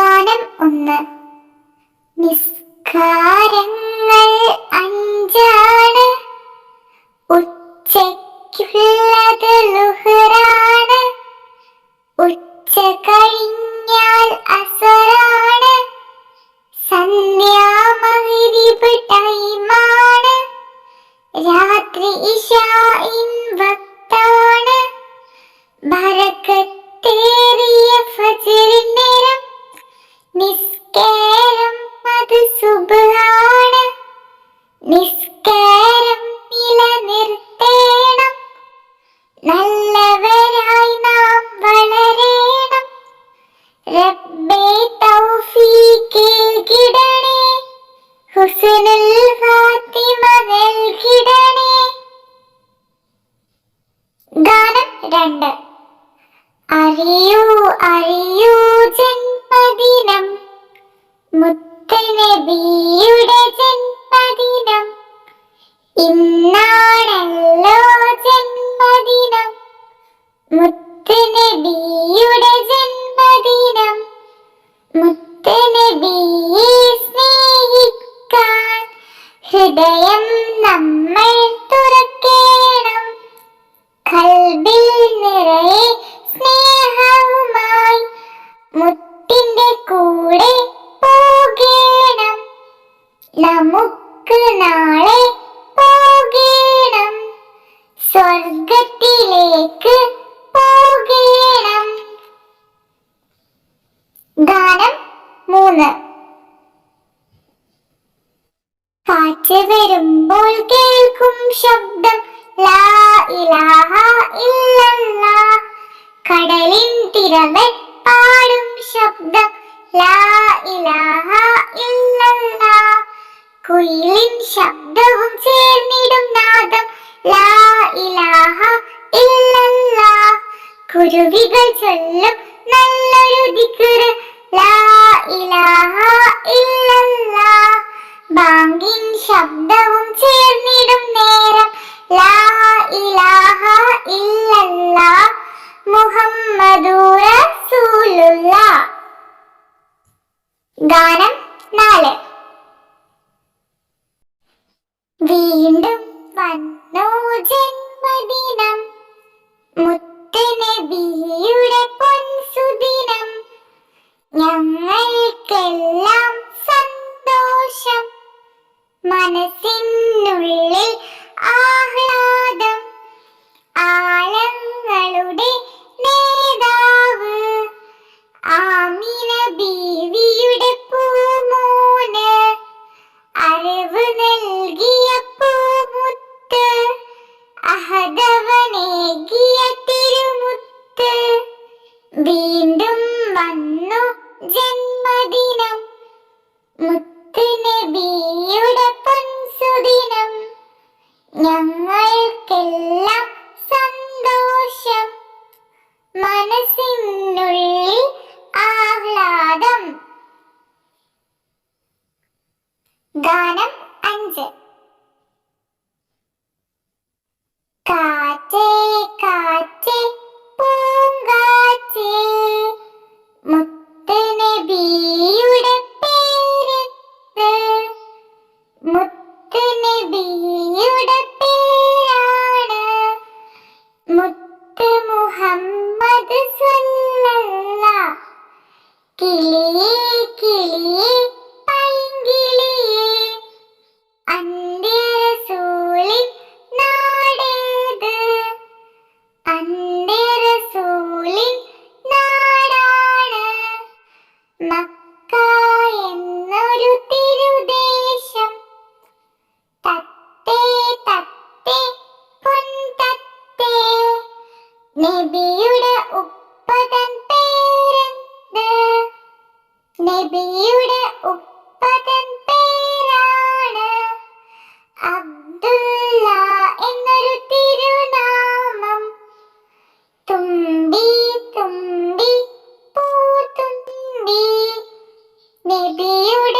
ഗാനം ഒന്ന്. നിസ്കാരങ്ങൾ നിസ്കാരം നിലനിർത്തേണം. നല്ലവരായി നാം വളരേണം. റബ്ബേ തൗഫീഖേകിടണേ ഹുസനുൽ ഫാത്തിമ നൽകിടണേ. ഗാനം രണ്ട്. അറിയൂ അറിയൂ ജന്മദിനം. മുത്തനബിയുടെ ജന്മദിനം ഇന്നാണല്ലോ ജന്മദിനം. മുത്തനബിയുടെ ജന്മദിനം. മുത്തനബിയെ സ്നേഹിക്കാൻ ഹൃദയം കാറ്റ് വരുമ്പോൾ കേൾക്കും ശബ്ദം. ലാ ഇലാഹ ഇല്ലല്ലാ. കടലിൻ തിരകൾ പാടും ശബ്ദം. ലാ ഇലാഹ ഇല്ലല്ലാ. കുയിലിൻ ശബ്ദവും ചേർന്നിടും നാദം. ലാ ഇലാഹ ഇല്ലല്ലാ. കുരുവികൾ ചൊല്ലും നല്ലൊരു ദിക്റ്. ലാ ഇലാഹ ഇല്ലല്ലാ. ബാങ്കിൻ ശബ്ദവും ചേർന്നിടും നേരം. ലാ ഇലാഹ ഇല്ലല്ലാ മുഹമ്മദു റസൂലുള്ള ഗാനം നാല്. വീണ്ടും വന്നു ജന്മദിനം. മുത്തനബിയുടെ പൊൻസുദിനം. ഞങ്ങൾക്കെല്ലാം മനസ്സിനുള്ളിൽ ആഹ്ലാദം ആലങ്ങളുടെ നേതാവ്. ആമിന ബീവിയുടെ പൂമോന് അറിവ് നൽകിയ പൂമുത്ത് അഹദവനേകിയ തിരുമുത്ത്. വീണ്ടും വന്നു ജന്മദിനം. മുത്തുനബിയുടെ നബിയുടെ ഉപ്പതൻ പേരെന്ത്? നബിയുടെ ഉപ്പതൻ പേരാണ് അബ്ദുല്ല എന്നൊരു തിരുനാമം. തുമ്പി തുമ്പി പൂത്തുമ്പി നബിയുടെ